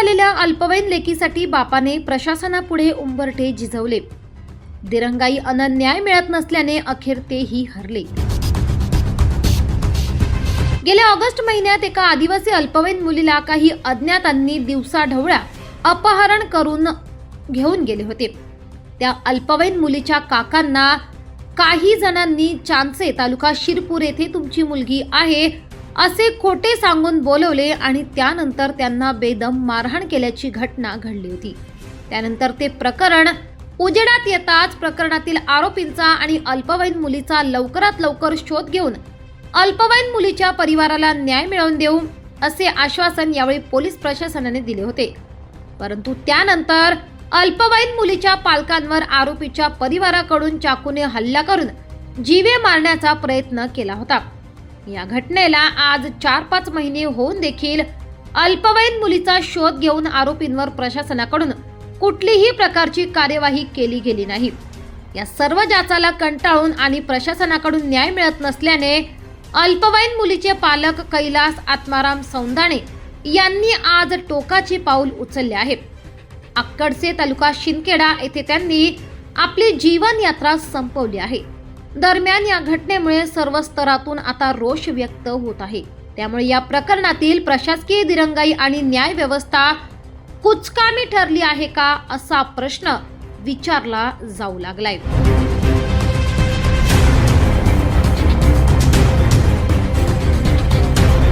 झालेल्या अल्पवयीन लेकीसाठी बापाने प्रशासनापुढे उंबरठे झिजवले दिरंगाई अनन्याय मिळत नसल्याने अखेर तेही हरले. गेल्या ऑगस्ट महिन्यात एका आदिवासी अल्पवयीन मुलीला काही अज्ञातांनी दिवसाढवळ्या अपहरण करून घेऊन गेले होते. त्या अल्पवयीन मुलीच्या काकांना काही जणांनी चांचे तालुका शिरपूर येथे तुमची मुलगी आहे असे खोटे सांगून बोलवले आणि त्यानंतर त्यांना बेदम मारहाण केल्याची घटना घडली होती. त्यानंतर ते प्रकरण उजेडात येताच प्रकरणातील आरोपींचा आणि अल्पवयीन मुलीचा लवकरात लवकर शोध घेऊन अल्पवयीन मुलीच्या परिवाराला न्याय मिळवून देऊ असे आश्वासन यावेळी पोलीस प्रशासनाने दिले होते. परंतु त्यानंतर अल्पवयीन मुलीच्या पालकांवर आरोपीच्या परिवाराकडून चाकूने हल्ला करून जीवे मारण्याचा प्रयत्न केला होता. या घटनेला आज चार पाच महिने होऊन देखील अल्पवयीन मुलीचा शोध घेऊन आरोपींवर प्रशासनाकडून कुठलीही प्रकारची कार्यवाही केली गेली नाही. या सर्व जाचाला कंटाळून आणि प्रशासनाकडून न्याय मिळत नसल्याने अल्पवयीन मुलीचे पालक कैलास आत्माराम सौंदाणे यांनी आज टोकाचे पाऊल उचलले आहे. अक्कडचे तालुका शिंदखेडा येथे त्यांनी आपली जीवनयात्रा संपवली आहे. दरम्यान या घटनेमुळे सर्व स्तरातून आता रोष व्यक्त होत आहे. त्यामुळे या प्रकरणातील प्रशासकीय दिरंगाई आणि न्याय व्यवस्था कुचकामी ठरली आहे का असा प्रश्न विचारला जाऊ लागलाय.